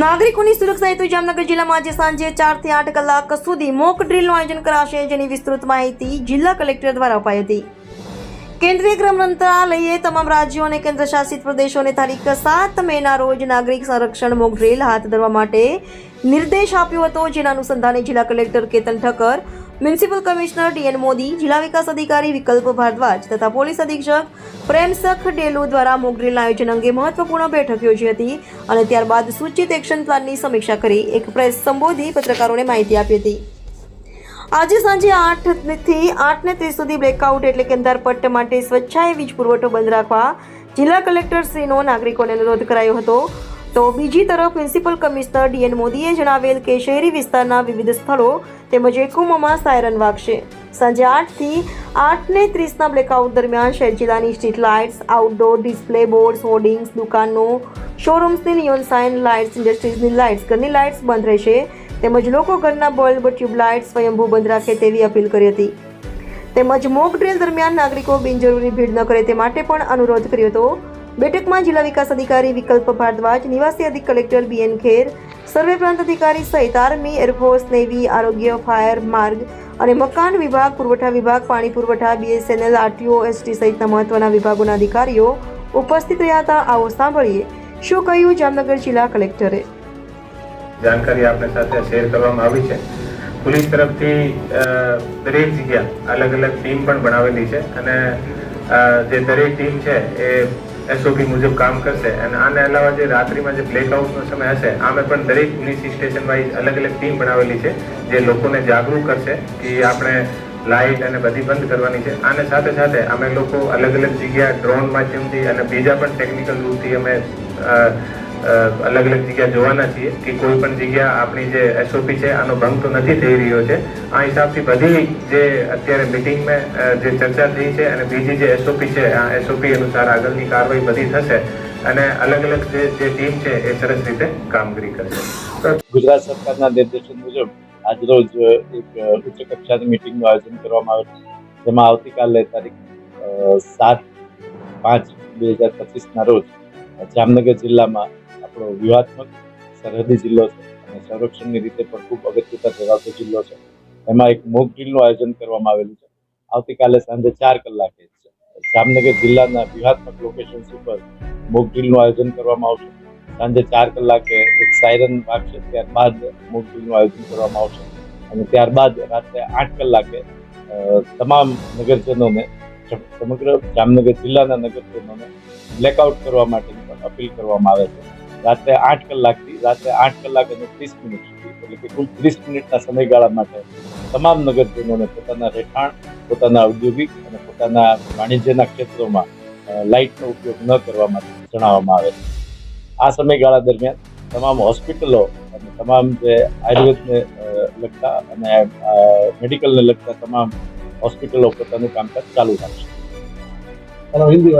નાગરિકોની સુરક્ષા હેતુ જામનગર જિલ્લામાં આજે સાંજે ચારથી આઠ કલાક સુધી મોક ડ્રીલનું આયોજન કરાશે, જેની વિસ્તૃત માહિતી જિલ્લા કલેક્ટર દ્વારા અપાઈ હતી. કેન્દ્રીય ગૃહ મંત્રાલયે તમામ રાજ્યો અને કેન્દ્રશાસિત પ્રદેશોને તારીખ સાત મેના રોજ નાગરિક સંરક્ષણ મોક ડ્રીલ હાથ ધરવા માટે નિર્દેશ આપ્યો હતો. જેના અનુસંધાને જિલ્લા collector Ketan Thakkar municipal commissioner DN Modi, જિલ્લા વિકાસ અધિકારી વિકલ્પ ભારદ્વાજ તથા પોલીસ અધિક્ષક પ્રેમસખ ડેલુ દ્વારા મોક ડ્રીલના આયોજન અંગે મહત્વપૂર્ણ બેઠક યોજી હતી અને ત્યારબાદ સૂચિત એક્શન પ્લાનની સમીક્ષા કરી એક પ્રેસ સંબોધી પત્રકારોને માહિતી આપી હતી. આજે સાંજે આઠથી આઠને ત્રીસ સુધી બ્લેકઆઉટ એટલે કે અંધારપટ્ટ માટે સ્વચ્છાએ વીજ પુરવઠો બંધ રાખવા જિલ્લા કલેક્ટર શ્રીનો નાગરિકોને અનુરોધ કરાયો હતો. તો બીજી તરફ મ્યુનિસિપલ કમિશનર ડીએન મોદીએ જણાવેલ કે શહેરી વિસ્તારના વિવિધ સ્થળો તેમજ એકુમમાં સાયરન વાગશે. સાંજે આઠથી આઠને ત્રીસના બ્લેકઆઉટ દરમિયાન શહેર જિલ્લાની street lights outdoor display boards hoardings દુકાનો શોરૂમ્સની નિયોન સાઇન લાઇટ્સ ઇન્ડસ્ટ્રીઝની લાઇટ્સ ઘરની લાઇટ્સ બંધ રહેશે. તેમજ લોકો ઘરના બલ્બ ટ્યુબલાઇટ સ્વયંભૂ બંધ રાખે તેવી અપીલ કરી હતી. તેમજ મોક ડ્રિલ દરમિયાન નાગરિકો બિનજરૂરી ભીડ ન કરે તે માટે પણ અનુરોધ કર્યો હતો. બેઠકમાં જિલ્લા વિકાસ અધિકારી વિકલ્પ ભારદ્વાજ, નિવાસી અધિક કલેક્ટર બીએન ખેર સર્વે પ્રાંત અધિકારી સહિત આર્મી, એરફોર્સ, નેવી, આરોગ્ય, ફાયર, માર્ગ અને મકાન વિભાગ, પુરવઠા વિભાગ, પાણી પુરવઠા, બીએસએનએલ, આરટીઓ, એસટી સહિતના મહત્વના વિભાગોના અધિકારીઓ ઉપસ્થિત રહ્યા હતા. આવો સાંભળીએ શું કહ્યું જામનગર જિલ્લા કલેક્ટરે. જાણકારી આપને સાથે શેર કરવામાં આવી છે. પોલીસ તરફથી દરેક જગ્યા અલગ અલગ ટીમ પણ બનાવેલી છે અને જે દરેક ટીમ છે એ એસઓપી મુજબ કામ કરશે અને આના અલાવા જે રાત્રિમાં જે બ્લેકઆઉટનો સમય હશે, આમે પણ દરેક પોલીસ સ્ટેશન વાઇઝ અલગ અલગ ટીમ બનાવેલી છે, જે લોકોને જાગૃત કરશે કે આપણે લાઇટ અને બધી બંધ કરવાની છે. આને સાથે સાથે અમે લોકો અલગ અલગ જગ્યા ડ્રોન માધ્યમથી અને બીજા પણ ટેકનિકલ રૂપથી અમે અલગ અલગ જગ્યા જોવાના છીએ કે કોઈ પણ જગ્યા આપણી જે એસઓપી છે, આનો ભંગ તો નથી થઈ રહ્યો છે. આ હિસાબથી બધી જે અત્યારે મિટિંગમાં જે ચર્ચા થઈ છે અને બીજી જે એસઓપી છે, આ એસઓપી અનુસાર આગળની કાર્યવાહી બધી થશે અને અલગ અલગ જે ટીમ છે એ સરસ રીતે કામગીરી કરશે. ગુજરાત સરકારના નિર્દેશન મુજબ આજરોજ એક ઉચ્ચ કક્ષાની મિટિંગનું આયોજન કરવામાં આવ્યું છે. જેમાં આવતીકાલે તારીખ સાત પાંચ બે હજાર પચીસના રોજ જામનગર જિલ્લામાં આપણો વ્યૂહાત્મક સરહદી જિલ્લો છે અને સંરક્ષણની રીતે પણ ખૂબ અગત્યતા ધરાવતો જિલ્લો છે. એમાં એક મોક ડ્રીલનું આયોજન કરવામાં આવેલું છે. આવતીકાલે સાંજે ચાર કલાકે જામનગર જિલ્લાના વ્યૂહાત્મક લોકેશન્સ ઉપર મોક ડ્રીલનું આયોજન કરવામાં આવશે. સાંજે ચાર કલાકે એક સાયરન વાગશે, ત્યારબાદ મોક ડ્રીલનું આયોજન કરવામાં આવશે અને ત્યારબાદ રાત્રે આઠ કલાકે તમામ નગરજનોને સમગ્ર જામનગર જિલ્લાના નગરજનોને બ્લેકઆઉટ કરવા માટેની પણ અપીલ કરવામાં આવે છે. રાત્રે આઠ કલાકથી રાત્રે આઠ કલાક અને ત્રીસ મિનિટ સુધી, એટલે કે કુલ ત્રીસ મિનિટના સમયગાળા માટે તમામ નગરજનોને પોતાના રહેઠાણ, પોતાના ઔદ્યોગિક અને પોતાના વાણિજ્યના ક્ષેત્રોમાં લાઇટનો ઉપયોગ ન કરવા માટે જણાવવામાં આવે છે. આ સમયગાળા દરમિયાન તમામ હોસ્પિટલો અને તમામ જે આયુર્વેદને લગતા અને મેડિકલને લગતા તમામ હોસ્પિટલો પોતાનું કામકાજ ચાલુ રાખશે. હિન્દી